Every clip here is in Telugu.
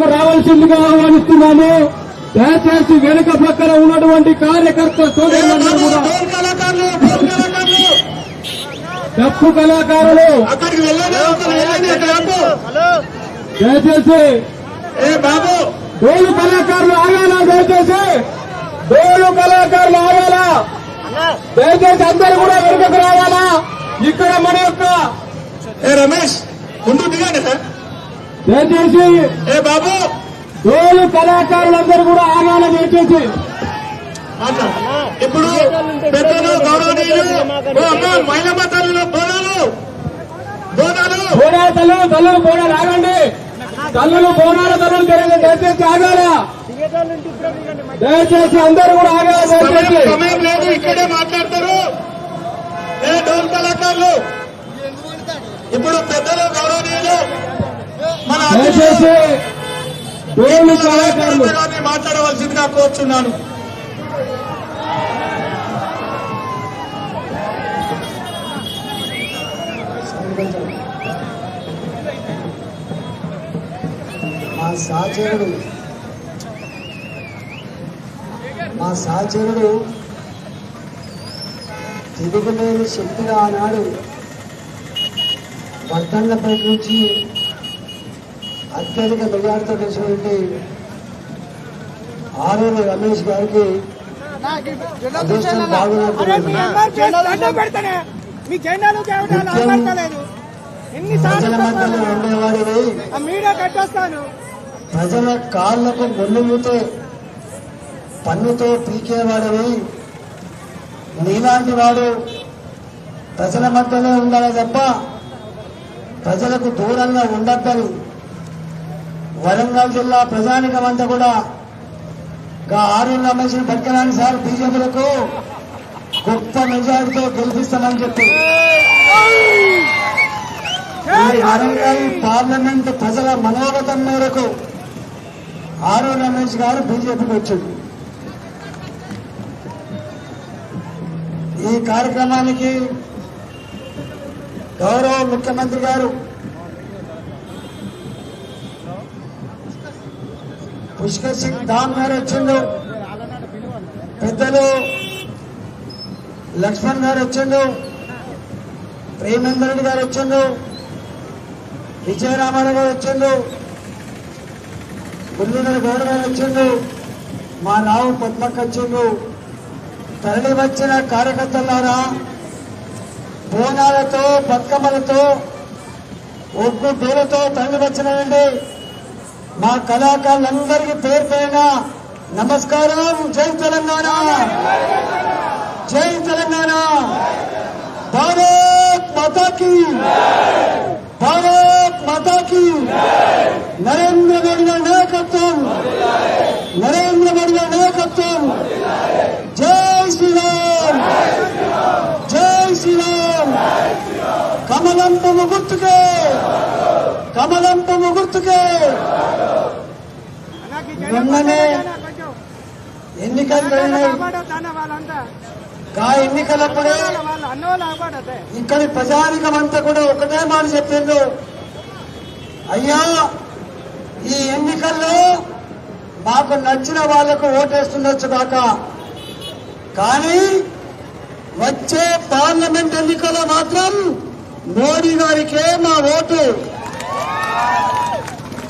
వెనుకకు రావాల్సిందిగా ఆహ్వానిస్తున్నాము. దయచేసి వెనుక పక్కన ఉన్నటువంటి కార్యకర్త సోదరులందరూ కూడా డప్పు కళాకారులు. దయచేసి ఏ బాబు. డోలు కళాకారులు ఆగాల? దయచేసి డోలు కళాకారులు ఆగాల? దయచేసి అందరూ కూడా వెనుకకు రావాలా? ఇక్కడ మన యొక్క ఏ రమేష్ ముందు దిగండి సార్. దయచేసి ఏ బాబు! డోలు కళాకారులందరూ కూడా ఆగాల దయచేసి. ఇప్పుడు పెద్దలు గౌరవనీయులు మహిళమ్మ తల్లులు బోనాలు! బోనాలు! బోనాల తల్లులు తల్లులు బోనాలు ఆగండి. తల్లులు బోనాల తల్లులు తెలియదు దయచేసి ఆగాల. దయచేసి అందరూ కూడా ఆగాల దయచేసి. సమయం లేదు ఇక్కడే మాట్లాడతారు. ఏ డోల్ కళాకారులు ఇప్పుడు పెద్దలు గౌరవనీయులు మన మాట్లాడవలసిందిగా కోరుచున్నాను. మా సహచరుడు మా సహచరుడు తిరుగులేని శక్తిగా ఆనాడు వర్ధన్నపేట నుంచి అత్యధిక మెజార్టీతో గెలిచినటువంటి ఆరూరు రమేష్ గారికి అదృష్టం బాగున్నట్టు ప్రజల మధ్యలో చెప్పాను? ఉండేవాడిని. ఆ మీడియా కట్టొస్తాను. ప్రజల కాళ్ళకు ముళ్ళుతో పన్నుతో పీకేవాడని నీలాంటి వాడు ప్రజల మధ్యలో ఉండాలి తప్ప ప్రజలకు దూరంగా ఉండద్దని వరంగల్ జిల్లా ప్రజానికమంతా కూడా గా ఆరు రమేష్ని పట్టుకురాని సార్ బీజేపీలకు గొప్ప మెజారిటీతో గెలిపిస్తామని చెప్పి. ఈ వరంగల్ పార్లమెంట్ ప్రజల మనోగతం మేరకు ఆరో రమేష్ గారు బీజేపీకి వచ్చింది. ఈ కార్యక్రమానికి గౌరవ ముఖ్యమంత్రి గారు పుష్కర్ సింగ్ ధామ్ గారు వచ్చిండు. పెద్దలు లక్ష్మణ్ గారు వచ్చిండు. ప్రేమేందర్ గారు వచ్చిండు. విజయరామారావు గారు వచ్చిండు. మురళీధర గౌడ గారు వచ్చిండు. మా రావు పద్మక్క వచ్చిండు. తరలి వచ్చిన కార్యకర్తలారా బోనాలతో బతుకమ్మలతో ఒగ్గు పేరుతో తరలి వచ్చినండి మా కళాకారులందరికీ పేరు పైన నమస్కారం. జై తెలంగాణ! జై తెలంగాణ! భారత్ మాతాకి! భారత్ మాతాకి! నరేంద్ర మోడీ నాయకత్వం! నరేంద్ర మోడీ నాయకత్వం జై శ్రీరామ్ జై శ్రీరామ్ కమలం పువ్వు గుర్తుకే కమలం పువ్వు గుర్తుకే కొంచెం ఎన్నికలు జరిగినాయి వాళ్ళంతా కా ఎన్నికలప్పుడే వాళ్ళు ఇక్కడి ప్రజానికం అంతా కూడా ఒకటే మాట చెప్పిండు అయ్యా ఈ ఎన్నికల్లో మాకు నచ్చిన వాళ్ళకు ఓటేస్తుండొచ్చు కాక. కానీ వచ్చే పార్లమెంట్ ఎన్నికల్లో మాత్రం మోడీ గారికే మా ఓటు.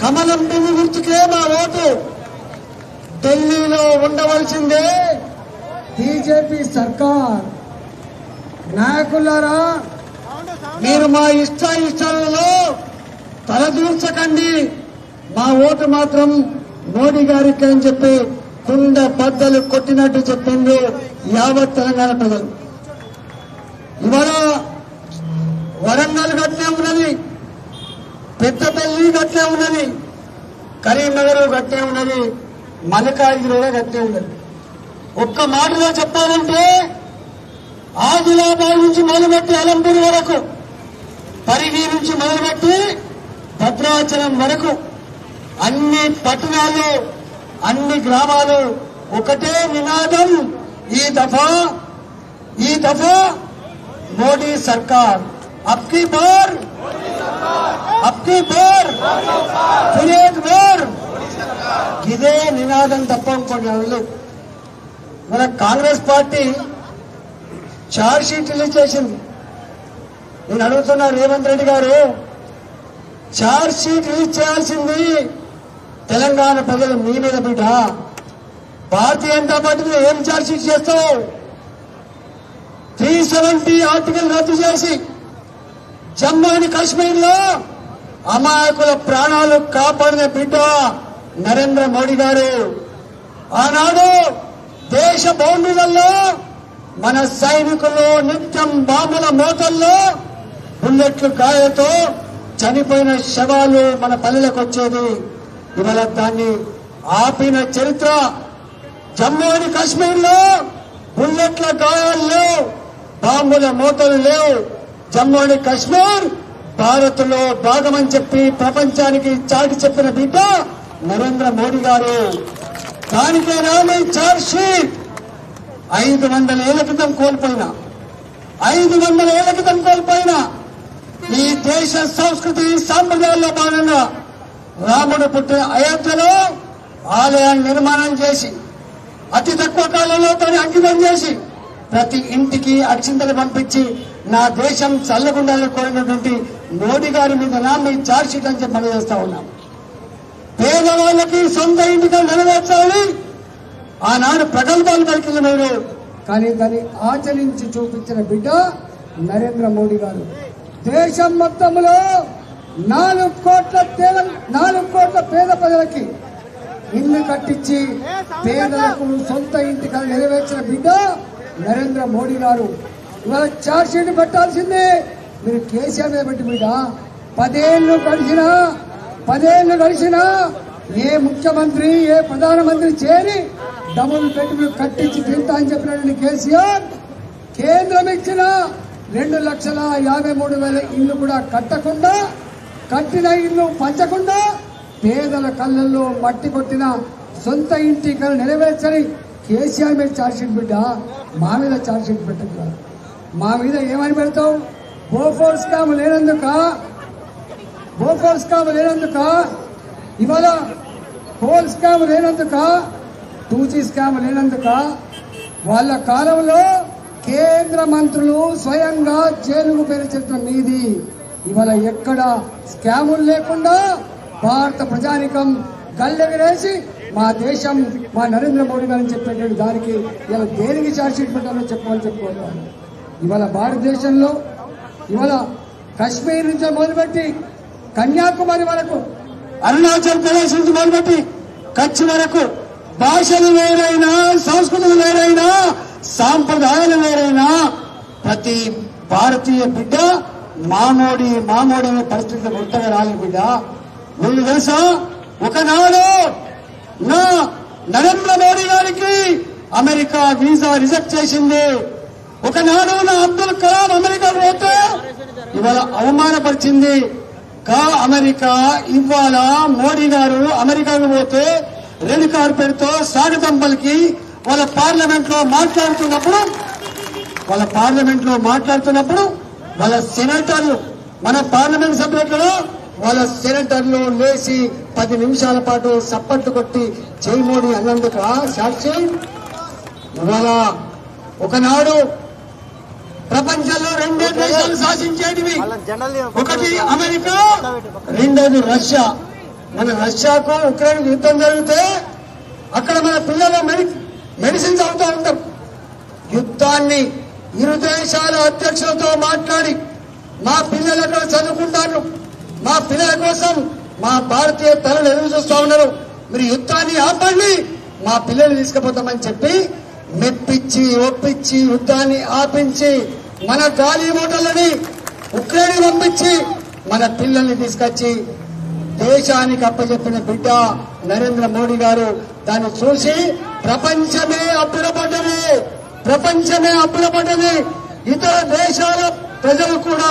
కమలం పువ్వు గుర్తుకే మా ఓటు. ఢిల్లీలో ఉండవలసిందే బీజేపీ సర్కార్. నాయకులారా మీరు మా ఇష్ట ఇష్టాలలో తలదూర్చకండి. మా ఓటు మాత్రం మోడీ గారికి అని చెప్పి కుండ బద్దలు కొట్టినట్టు చెప్పింది యావత్ తెలంగాణ ప్రజలు. ఇవాళ వరంగల్ గట్లే ఉన్నది. పెద్దపల్లి గట్లే ఉన్నది. కరీంనగర్ గట్లే ఉన్నది. మల్లికార్జున గట్టే గట్లే ఉన్నది. ఒక్క మాటలో చెప్పాలంటే ఆదిలాబాద్ నుంచి మొదలుపెట్టి అలంపూర్ వరకు పరిగి నుంచి మొదలుపెట్టి భద్రాచలం వరకు అన్ని పట్టణాలు అన్ని గ్రామాలు ఒకటే నినాదం. ఈ దఫా ఈ దఫా మోడీ సర్కార్. అబ్కి బార్ అబ్కి बार। ఫిర్ ఏక్ బార్ ఇదే నినాదం తప్ప ఇంకోటి మన Congress party charge sheet release చేసింది నేను అడుగుతున్నా రేవంత్ రెడ్డి గారు చార్జ్ షీట్ రిలీజ్ చేయాల్సింది తెలంగాణ ప్రజలు మీ మీద బిడ్డ భారతీయ జనతా పార్టీ మీద ఏం చార్జ్ షీట్ చేస్తావు త్రీ సెవెంటీ ఆర్టికల్ రద్దు చేసి జమ్మూ అండ్ కాశ్మీర్లో అమాయకుల ప్రాణాలు కాపాడిన బిడ్డ నరేంద్ర మోడీ గారు. ఆనాడు దేశ బౌండరీలలో మన సైనికులు నిత్యం బాంబుల మోతల్లో బుల్లెట్లు గాయతో చనిపోయిన శవాలు మన పల్లెలకు వచ్చేది. ఇవాళ దాన్ని ఆపిన చరిత్ర జమ్మూ అండ్ కాశ్మీర్లో బుల్లెట్ల గాయాలు లేవు బాంబుల మోతలు లేవు. జమ్మూ అండ్ కాశ్మీర్ భారత్లో భాగమని చెప్పి ప్రపంచానికి చాటి చెప్పిన బిడ్డ నరేంద్ర మోడీ గారు. దానికే రాని చార్జ్ షీట్. ఐదు వందల ఏళ్ళ క్రితం కోల్పోయిన. ఐదు వందల ఏళ్ళ క్రితం కోల్పోయిన. ఈ దేశ సంస్కృతి సాంప్రదాయాల్లో భాగంగా రాముడు పుట్టిన అయోధ్యలో ఆలయాన్ని నిర్మాణం చేసి అతి తక్కువ కాలంలో తను అంకితం చేసి ప్రతి ఇంటికి అక్షింతలు పంపించి నా దేశం చల్లకుండాలని కోరినటువంటి మోడీ గారి మీద నా మీ చార్జ్ షీట్ అని చెప్పి మనం చేస్తా ఉన్నాం. పేదవాళ్ళకి సొంత ఇంటిగా నెరవేర్చాలని ఆనాడు ప్రగల్భాలు పలికిన మీరు కానీ దాన్ని ఆచరించి చూపించిన బిడ్డ నరేంద్ర మోడీ గారు. దేశం మొత్తంలో నాలుగు కోట్ల పేద నాలుగు కోట్ల పేద ప్రజలకి ఇల్లు కట్టించి పేదలకు సొంత ఇంటికి నెరవేర్చిన బిడ్డ నరేంద్ర మోడీ గారు. ఇవాళ చార్జ్ షీట్ పెట్టాల్సిందే. మీరు కేసీఆర్ మీద పెట్టి బిడ్డ పదేళ్ళు గడిచినా పదేళ్ళు గడిచినా ఏ ముఖ్యమంత్రి ఏ ప్రధానమంత్రి చేరి డబుల్ బెడ్రూమ్ కట్టించి తింటా అని చెప్పినటువంటి కేసీఆర్ కేంద్రం ఇచ్చిన రెండు లక్షల యాభై మూడు వేల ఇల్లు కూడా కట్టకుండా కట్టిన ఇల్లు పంచకుండా పేదల కళ్ళల్లో మట్టి కొట్టిన సొంత ఇంటి కళ నెరవేర్చని కేసీఆర్ మీద ఛార్జ్షీట్ బిడ్డ మా మీద ఛార్జ్షీట్ పెట్టకూడదు. మా మీద ఏమని పెడతావు? బోఫోర్స్ స్కామ్ లేనందుక? బోఫోర్స్ స్కామ్ లేనందుక? ఇవాళ హోల్ స్కామ్ లేనందుక? టూజీ స్కామ్ లేనందుక? వాళ్ళ కాలంలో కేంద్ర మంత్రులు స్వయంగా జైలుకు పేరు మీది. ఇవాళ ఎక్కడ స్కాములు లేకుండా భారత ప్రజానికం గల్లెగరేసి మా దేశం మా నరేంద్ర మోడీ గారిని చెప్పేటువంటి దానికి ఇలా దేనికి ఛార్జ్షీట్ పెట్టాలో చెప్పమని చెప్పుకోవాలి ఇవాళ భారతదేశంలో ఇవాళ కశ్మీర్ నుంచి మొదలుపెట్టి కన్యాకుమారి వరకు అరుణాచల్ ప్రదేశ్ నుంచి మొదలుపెట్టి కచ్ వరకు భాషలు వేరైనా సంస్కృతులు వేరైనా సాంప్రదాయాలు వేరైనా ప్రతి భారతీయ బిడ్డ మామోడి మామోడి అనే పరిస్థితి కొత్తగా రాలి బిడ్డ. నువ్వు తెలుసా? ఒకనాడు నా నరేంద్ర మోడీ గారికి అమెరికా వీసా రిజెక్ట్ చేసింది. ఒకనాడు నా అబ్దుల్ కలాం అమెరికా పోతే ఇవాళ అవమానపరిచింది కా అమెరికా ఇవాళ మోడీ గారు అమెరికాకు పోతే రెడ్ కార్పెట్తో స్వాగతం పలికి వాళ్ళ పార్లమెంట్లో మాట్లాడుతున్నప్పుడు వాళ్ళ పార్లమెంట్లో మాట్లాడుతున్నప్పుడు వాళ్ళ సెనేటర్లు మన పార్లమెంట్ సభ్యులు వాళ్ళ సెనేటర్లు లేచి పది నిమిషాల పాటు సప్పట్టు కొట్టి జై మోడీ అన్నందుకు సాక్షి? ఇవాళ ఒకనాడు ప్రపంచంలో రెండే దేశాలు శాసించేటివి. ఒకటి అమెరికా రెండోది రష్యా. మన రష్యాకు ఉక్రెయిన్ యుద్ధం జరిగితే అక్కడ మన పిల్లలు మెడి మెడిసిన్స్ అవుతూ ఉంటారు యుద్ధాన్ని ఇరు దేశాల అధ్యక్షులతో మాట్లాడి మా పిల్లలు అక్కడ చదువుకుంటారు. మా పిల్లల కోసం మా భారతీయ తలలు ఎదురు చూస్తా ఉన్నారు. మీరు యుద్ధాన్ని ఆపండి మా పిల్లల్ని తీసుకుపోతామని చెప్పి మెప్పించి ఒప్పించి యుద్ధాన్ని ఆపించి మన జాలి ఓటర్లని ఉక్రెయిన్ పంపించి మన పిల్లల్ని తీసుకొచ్చి దేశానికి అప్పచెప్పిన బిడ్డ నరేంద్ర మోడీ గారు దాన్ని చూసి ప్రపంచమే అబ్బురపడ్డది ప్రపంచమే అబ్బురపడ్డది ఇతర దేశాల ప్రజలు కూడా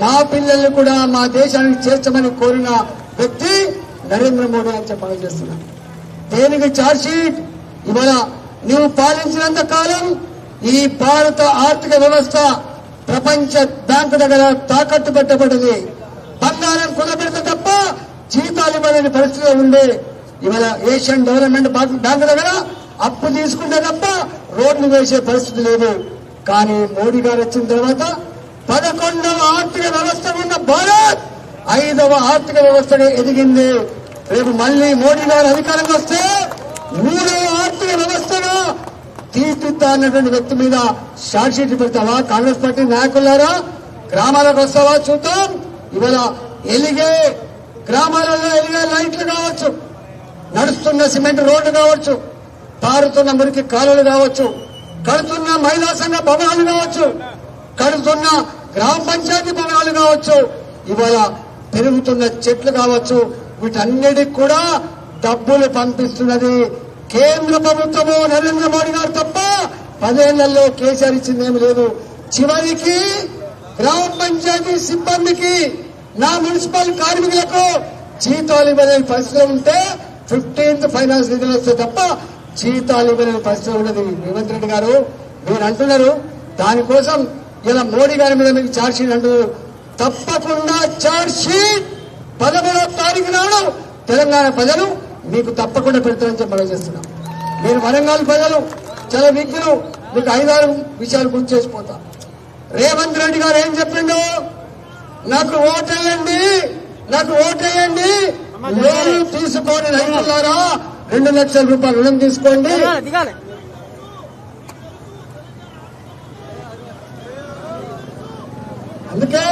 మా పిల్లల్ని కూడా మా దేశానికి చేర్చమని కోరిన వ్యక్తి నరేంద్ర మోడీ అని చెప్పాలని చేస్తున్నారు దేనికి ఛార్జ్ షీట్ ఇవాళ నువ్వు పాలించినంత కాలం ఈ భారత ఆర్థిక వ్యవస్థ ప్రపంచ బ్యాంకు దగ్గర తాకట్టు పెట్టబడింది. బంగారం కొనబెడితే తప్ప జీతాలు ఇవ్వలేని పరిస్థితిలో ఉండే ఇవాళ ఏషియన్ డెవలప్మెంట్ బ్యాంకు దగ్గర అప్పు తీసుకుంటే తప్ప రోడ్లు వేసే పరిస్థితి లేదు. కానీ మోడీ గారు వచ్చిన తర్వాత పదకొండవ ఆర్థిక వ్యవస్థ ఉన్న భారత్ ఐదవ ఆర్థిక వ్యవస్థగా ఎదిగింది. రేపు మళ్ళీ మోడీ గారు అధికారంగా వస్తే మూడవ ఆర్థిక వ్యవస్థ తీర్చిద్దా అన్నటువంటి వ్యక్తి మీద షార్ట్ షీట్ పెడతావా? కాంగ్రెస్ పార్టీ నాయకులారా? గ్రామాలకు వస్తావా? చూద్దాం. ఇవాళ ఎలిగే గ్రామాలలో ఎలిగే లైట్లు కావచ్చు. నడుస్తున్న సిమెంట్ రోడ్డు కావచ్చు. పారుతున్న మురికి కాలువలు కావచ్చు. కడుతున్న మహిళా సంఘ భవనాలు కావచ్చు. కడుతున్న గ్రామ పంచాయతీ భవనాలు కావచ్చు. ఇవాళ పెరుగుతున్న చెట్లు కావచ్చు. వీటన్నిటికి కూడా డబ్బులు పంపిస్తున్నది కేంద్ర ప్రభుత్వము నరేంద్ర మోడీ గారు తప్ప పదేళ్ళలో కేసీఆర్ ఇచ్చిందేమి లేదు. చివరికి గ్రామ పంచాయతీ సిబ్బందికి నా మున్సిపల్ కార్మికులకు జీతాలు ఇవ్వలేని పరిస్థితి ఉంటే ఫిఫ్టీన్త్ ఫైనాన్స్ నిధులు వస్తే తప్ప జీతాలు ఇవ్వలేని పరిస్థితి ఉన్నది రేవంత్ రెడ్డి గారు మీరు అంటున్నారు దానికోసం ఇలా మోడీ గారి మీద మీకు ఛార్జ్ షీట్ అంటున్నారు. తప్పకుండా ఛార్జ్ షీట్ పదమూడవ తారీఖు నాడు తెలంగాణ ప్రజలు మీకు తప్పకుండా పెడతారని చెప్పి మనం చేస్తున్నాం. మీరు వరంగల్ ప్రజలు చాలా విజ్ఞులు మీకు ఐదారు విషయాలు గుర్తు చేసిపోతా. రేవంత్ రెడ్డి గారు ఏం చెప్పిండు? నాకు ఓటేయండి నాకు ఓటేయండి. లోన్ తీసుకోండి రైతులారా. రెండు లక్షల రూపాయలు రుణం తీసుకోండి. అందుకే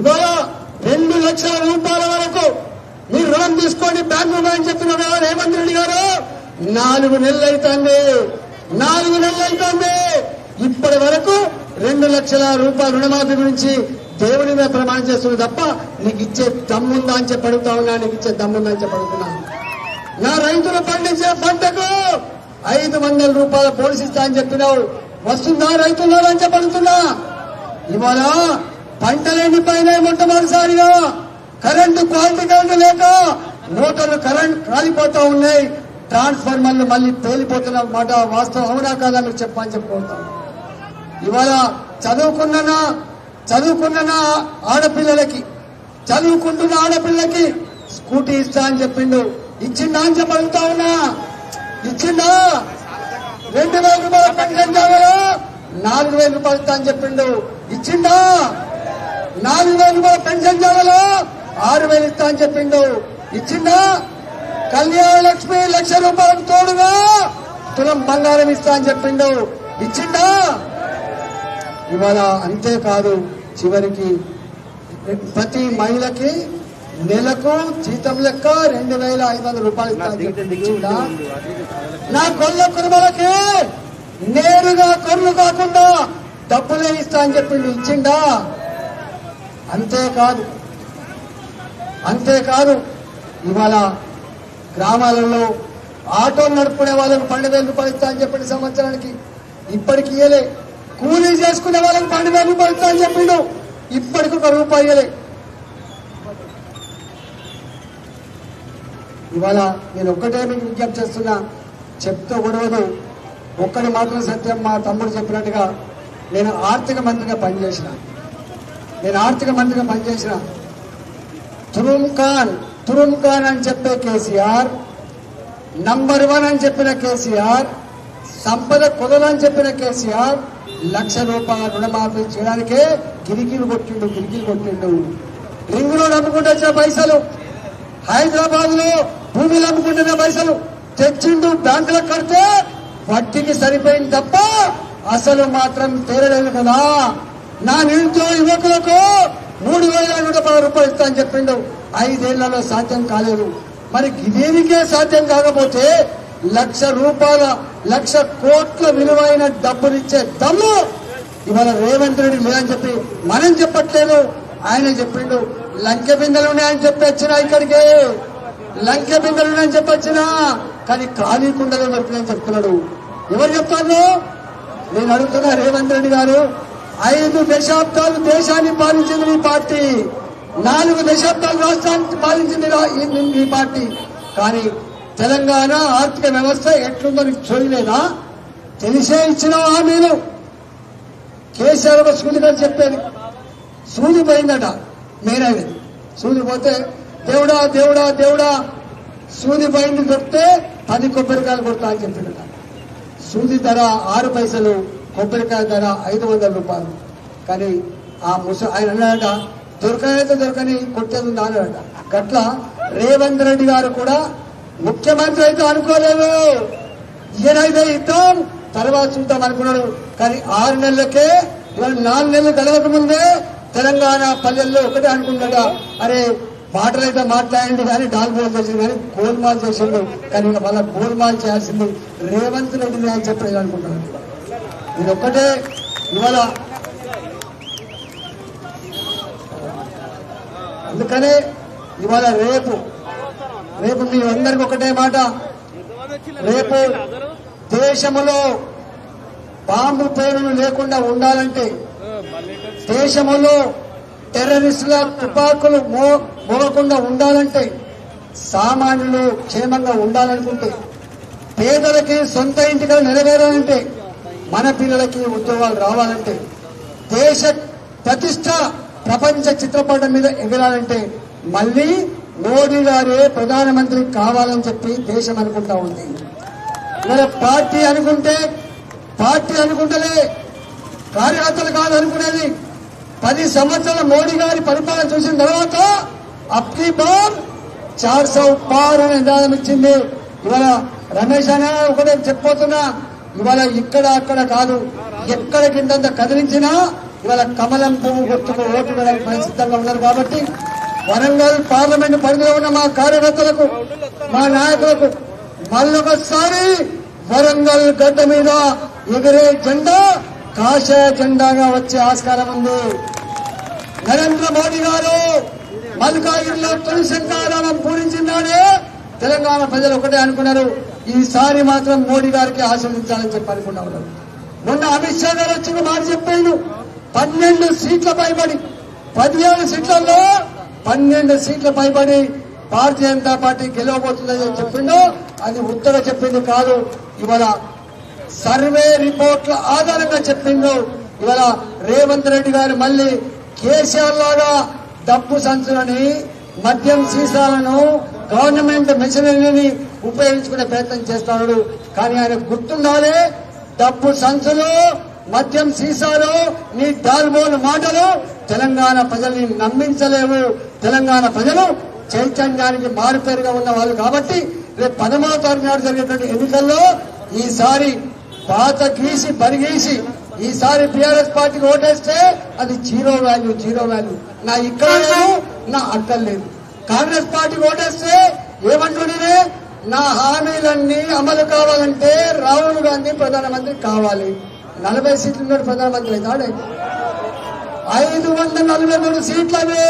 ఇవాళ రెండు లక్షల రూపాయల మీరు రుణం తీసుకోండి బ్యాంకు అని చెప్పిన కదా రేవంత్ రెడ్డి గారు. నాలుగు నెలలు అవుతుంది నాలుగు నెలలు అవుతుంది ఇప్పటి వరకు రెండు లక్షల రూపాయల రుణమాఫీ గురించి దేవుడి మీద ప్రమాణం చేస్తుంది తప్ప నీకు ఇచ్చే దమ్ముందా అని చెప్పి అడుగుతా ఉన్నా నీకు ఇచ్చే దమ్ముందా అని చెప్పి అడుగుతున్నా. నా రైతులు పండించే పంటకు ఐదు వందల రూపాయల బోనస్ ఇస్తా అని చెప్పినావు. వస్తుందా రైతుల్లో అని చెప్పి అడుగుతున్నా. ఇవాళ పంటలు పైన మొట్టమొదటిసారిగా కరెంటు క్వాలిటీ కరెంటు లేక మోటార్లు కరెంట్ కాలిపోతా ఉన్నాయి. ట్రాన్స్ఫార్మర్లు మళ్ళీ పేలిపోతున్న మాట వాస్తవం. అవునా కాదా మీరు చెప్పని చెప్పుకుంటాం. ఇవాళ చదువుకున్న చదువుకున్న ఆడపిల్లలకి చదువుకుంటున్న ఆడపిల్లకి స్కూటీ ఇస్తా అని చెప్పిండు. ఇచ్చిండా అని చెప్పి ఉన్నా? ఇచ్చిండా? రెండు వేల రూపాయల పెన్షన్ కావాలా నాలుగు వేల రూపాయలు అని చెప్పిండు. ఇచ్చిండా? నాలుగు వేల రూపాయల పెన్షన్ కావాలా ఆరు వేలు ఇస్తా అని చెప్పిండు. ఇచ్చిండా? కళ్యాణ లక్ష్మి లక్ష రూపాయలకు తోడుగా తులం బంగారం ఇస్తా అని చెప్పిండు. ఇచ్చిండా? ఇవాళ అంతేకాదు చివరికి ప్రతి మహిళకి నెలకు జీతం లెక్క రెండు వేల ఐదు వందల రూపాయలు. ఇచ్చిండా? నా కొల్ల కుటుంబాలకి నేరుగా కొర్రు కాకుండా డబ్బులే ఇస్తా అని చెప్పిండు. ఇచ్చిండా? అంతేకాదు అంతేకాదు ఇవాళ గ్రామాలలో ఆటో నడుపుకునే వాళ్ళకు పన్నెండు వేల రూపాయలు ఇస్తా అని చెప్పిన సంవత్సరానికి ఇప్పటికి ఇయ్యలే. కూలీ చేసుకునే వాళ్ళకి పన్నెండు వేల రూపాయలు ఇస్తా అని చెప్పిండు. ఇప్పటికి ఒక రూపాయి ఇయ్యలే. ఇవాళ నేను ఒక్కటే మీకు విజ్ఞప్తి చేస్తున్నా. చెప్తూ గొడవదు ఒక్కటి మాత్రం సత్యం మా తమ్ముడు చెప్పినట్టుగా నేను ఆర్థిక మంత్రిగా పనిచేసిన. నేను ఆర్థిక మంత్రిగా పనిచేసిన. తురుమ్ ఖాన్ తురుమ్ ఖాన్ అని చెప్పే కేసీఆర్ నంబర్ వన్ అని చెప్పిన కేసీఆర్ సంపద కుదరని చెప్పిన కేసీఆర్ లక్ష రూపాయల రుణమాఫీ చేయడానికే గిరిగిరి కొట్టిండు గిరిగిరి కొట్టిండు. రింగ్ రోడ్ వచ్చిన పైసలు హైదరాబాద్లో భూమిలు అమ్ముకుంటున్న పైసలు తెచ్చిండు బ్యాంకులకు కడితే వడ్డీకి సరిపోయింది తప్ప అసలు మాత్రం తేరలేదు కదా. నా నిరుద్యోగ యువకులకు మూడు వేల నూట పది రూపాయలు ఇస్తా అని చెప్పిండు. ఐదేళ్ళలో సాధ్యం కాలేదు. మరి దేనికే సాధ్యం కాకపోతే లక్ష రూపాయల లక్ష కోట్ల విలువైన డబ్బునిచ్చే దమ్ము ఇవాళ రేవంత్ రెడ్డి లేదని చెప్పి మనం చెప్పట్లేదు. ఆయన చెప్పిండు లంక బిందెలు ఉన్నాయని చెప్పి వచ్చినా ఇక్కడికి. లంకె బిందెలు ఉన్నాయని చెప్పి వచ్చినా కానీ ఖాళీ కుండలు దొరికినాయని చెప్తున్నాడు. ఎవరు చెప్తారు? నేను అడుగుతున్నా రేవంత్ రెడ్డి గారు. ఐదు దశాబ్దాలు దేశాన్ని పాలించింది మీ పార్టీ. నాలుగు దశాబ్దాలు రాష్ట్రాన్ని పాలించింది రా- ఈ- పార్టీ. కానీ తెలంగాణ ఆర్థిక వ్యవస్థ ఎట్లుందో నీకు చూడలేదా? తెలిసే ఇచ్చిన హామీలు. కేసీఆర్ ఒక సూది గారు చెప్పేది. సూది పోయిందట మేనది సూది పోతే దేవుడా దేవుడా దేవుడా సూది పోయింది దొరికితే పది కొబ్బరికాయలు కొడతా అని చెప్పిందట సూది ధర ఆరు పైసలు కొబ్బరికాయ ధర ఐదు వందల రూపాయలు. కానీ ఆ ముస ఆయన అన్నాడట దొరకనైతే దొరకని కొట్టేది అన్నాడట గట్ల రేవంత్ రెడ్డి గారు కూడా ముఖ్యమంత్రి అయితే అనుకోలేదు. ఈయనైతే ఇద్దాం తర్వాత చూద్దాం అనుకున్నాడు. కానీ ఆరు నెలలకే ఇవాళ నాలుగు నెలలు గడవక ముందే తెలంగాణ పల్లెల్లో ఒకటే అనుకున్నాడ అరే మాటలు అయితే మాట్లాడండి కానీ డాల్బోల్ చేసింది కానీ గోల్మాల్ చేసిండు. కానీ ఇక మళ్ళీ గోల్మాల్ చేయాల్సింది రేవంత్ రెడ్డి అని చెప్పలేదు అనుకుంటున్నాను. ఇది ఒక్కటే ఇవాళ. అందుకనే ఇవాళ రేపు రేపు మీ అందరికి ఒకటే మాట. రేపు దేశములో బాంబు పేరును లేకుండా ఉండాలంటే దేశములో టెర్రరిస్టుల తుపాకులు మో మోగకుండా ఉండాలంటే సామాన్యులు క్షేమంగా ఉండాలనుకుంటే పేదలకి సొంత ఇంటికలు నెరవేరాలంటే మన పిల్లలకి ఉద్యోగాలు రావాలంటే దేశ ప్రతిష్ట ప్రపంచ చిత్రపటం మీద ఎగరాలంటే మళ్ళీ మోడీ గారే ప్రధానమంత్రి కావాలని చెప్పి దేశం అనుకుంటా ఉంది. మరి పార్టీ అనుకుంటే పార్టీ అనుకుంటలే కార్యకర్తలు కాదు అనుకునేది. పది సంవత్సరాల మోడీ గారి పరిపాలన చూసిన తర్వాత అప్కి బార్ చార్ సౌ పార్ అనే నినాదం ఇచ్చింది. ఇవాళ రమేష్ అనే ఒకటే చెప్పబోతున్నా. ఇవాళ ఇక్కడ అక్కడ కాదు. ఎక్కడ కిందంత కదిలించినా ఇవాళ కమలం పువ్వు గుర్తుకు ఓటు వేయడానికి సిద్ధంగా ఉన్నారు కాబట్టి వరంగల్ పార్లమెంట్ పరిధిలో ఉన్న మా కార్యకర్తలకు మా నాయకులకు మళ్ళొకసారి వరంగల్ గడ్డ మీద ఎగిరే జెండా కాషాయ జెండాగా వచ్చే ఆస్కారం ఉంది. నరేంద్ర మోడీ గారు మల్కాగిరిలో తొలి శంకారామం పూరించిందానే తెలంగాణ ప్రజలు ఒకటే అనుకున్నారు. ఈసారి మాత్రం మోడీ గారికి ఆశీర్వదించాలని చెప్పి అనుకున్నా ఉన్నారు మొన్న అమిత్ షా గారు వచ్చిన మాట చెప్పాను పన్నెండు సీట్ల పైబడి పదిహేను సీట్లలో పన్నెండు సీట్ల పైబడి భారతీయ జనతా పార్టీ గెలవబోతుందని చెప్పిండు. అది ఉత్తర చెప్పింది కాదు. ఇవాళ సర్వే రిపోర్ట్ల ఆధారంగా చెప్పిండు. ఇవాళ రేవంత్ రెడ్డి గారు మళ్ళీ కేసీఆర్ లాగా డబ్బు సంచులని మద్యం సీసాలను గవర్నమెంట్ మెషినరీని ఉపయోగించుకునే ప్రయత్నం చేస్తున్నాడు కానీ ఆయన గుర్తుండాలి డబ్బు సంచులు మద్యం సీసాలు నీ డాల్బోల్ మాటలు తెలంగాణ ప్రజల్ని నమ్మించలేవు. తెలంగాణ ప్రజలు చైతన్యానికి మారుపేరుగా ఉన్న వాళ్ళు కాబట్టి రేపు పదమూడవ తారీఖు నాడు జరిగేటువంటి ఎన్నికల్లో ఈసారి పాత గీసి పరిగీసి ఈసారి టిఆర్ఎస్ పార్టీకి ఓటేస్తే అది జీరో వాల్యూ జీరో వాల్యూ. నా ఇక్కడ లేదు నా అక్కడ లేదు. కాంగ్రెస్ పార్టీకి ఓటేస్తే ఏమంటుండే నా హామీలన్నీ అమలు కావాలంటే రాహుల్ గాంధీ ప్రధానమంత్రి కావాలి. నలభై సీట్లు ఉన్నాడు ప్రధానమంత్రి అయితే ఐదు వందల నలభై మూడు సీట్లవి.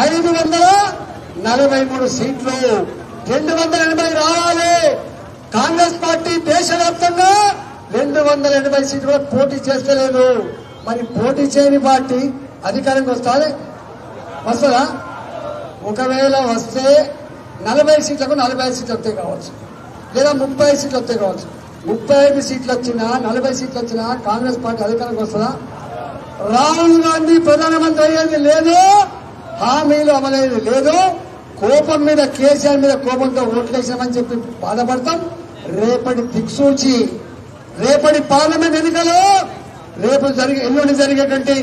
ఐదు వందల నలభై మూడు సీట్లు. రెండు వందల ఎనభై రావాలి. కాంగ్రెస్ పార్టీ దేశవ్యాప్తంగా రెండు వందల ఎనభై సీట్లు కూడా పోటీ చేస్తలేదు. మరి పోటీ చేయని పార్టీ అధికారంకి వస్తుంది? వస్తుందా? ఒకవేళ వస్తే నలభై సీట్లకు నలభై ఐదు సీట్లు వస్తే కావచ్చు. లేదా ముప్పై ఐదు సీట్లు వస్తే కావచ్చు. ముప్పై ఐదు సీట్లు వచ్చినా నలభై సీట్లు వచ్చినా కాంగ్రెస్ పార్టీ అధికారంకి వస్తుందా? రాహుల్ గాంధీ ప్రధానమంత్రి అయ్యేది లేదు హామీలు అమలయ్యేది లేదు. కోపం మీద కేసీఆర్ మీద కోపంతో ఓట్లేసామని చెప్పి బాధపడతాం. రేపటి దిక్సూచి రేపటి పార్లమెంట్ ఎన్నికలు రేపు జరిగే ఎల్లుండి జరిగేటువంటి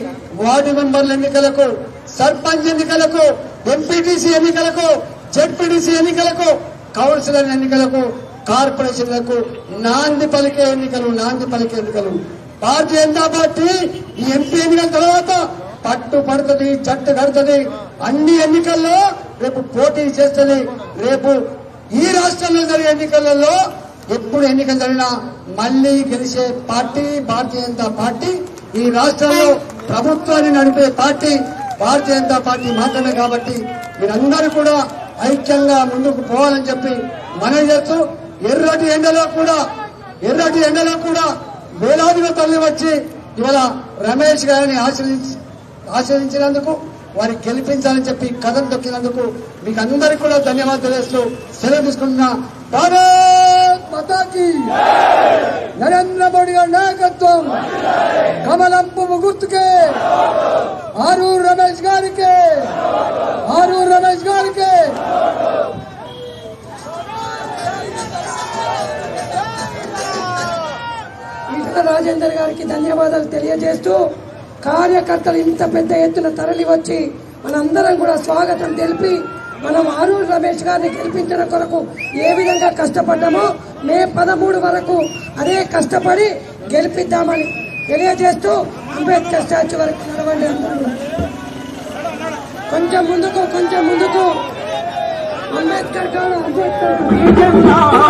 వార్డు మెంబర్ల ఎన్నికలకు సర్పంచ్ ఎన్నికలకు ఎంపీటీసీ ఎన్నికలకు జెడ్పీటీసీ ఎన్నికలకు కౌన్సిలర్ ఎన్నికలకు కార్పొరేషన్లకు నాంది పలికే ఎన్నికలు నాంది పలికే ఎన్నికలు. భారతీయ జనతా పార్టీ ఈ ఎంపీ ఎన్నికల తర్వాత పట్టు పడుతుంది జట్టు కడుతుంది. అన్ని ఎన్నికల్లో రేపు పోటీ చేస్తుంది. రేపు ఈ రాష్ట్రంలో జరిగే ఎన్నికలలో ఎప్పుడు ఎన్నికలు జరిగినా మళ్ళీ గెలిచే పార్టీ భారతీయ జనతా పార్టీ. ఈ రాష్ట్రంలో ప్రభుత్వాన్ని నడిపే పార్టీ భారతీయ జనతా పార్టీ మాత్రమే కాబట్టి మీరందరూ కూడా ఐక్యంగా ముందుకు పోవాలని చెప్పి మనం చేస్తూ ఎర్రటి ఎండలో కూడా ఎర్రటి ఎండలో కూడా వేలాదిగా తల్లి వచ్చి ఇవాళ రమేష్ గారిని ఆశ్రయించి ఆశ్రయించినందుకు వారికి గెలిపించాలని చెప్పి కథను తొక్కినందుకు మీకు అందరికీ కూడా ధన్యవాదాలు తెలియజేస్తూ సెలవు తీసుకుంటున్నా. భారత్ మాతాకి. నరేంద్ర మోడీ గారి నాయకత్వం. కమలంపు గుర్తుకే ఆరూరు రమేష్ గారికి. ఆరూరు రమేష్ గారికి. ఈటల రాజేందర్ గారికి ధన్యవాదాలు తెలియజేస్తూ కార్యకర్తలు ఇంత పెద్ద ఎత్తున తరలి వచ్చి మనందరం కూడా స్వాగతం తెలిపి మనం ఆరూరు రమేష్ గారిని గెలిపించడం కొరకు ఏ విధంగా కష్టపడ్డామో మే పదమూడు వరకు అదే కష్టపడి గెలిపిద్దామని తెలియజేస్తూ అంబేద్కర్ స్టాచ్యూ వరకు నడవండి అందరూ. కొంచెం ముందుకు కొంచెం ముందుకు. అంబేద్కర్ గారు అంబేద్కర్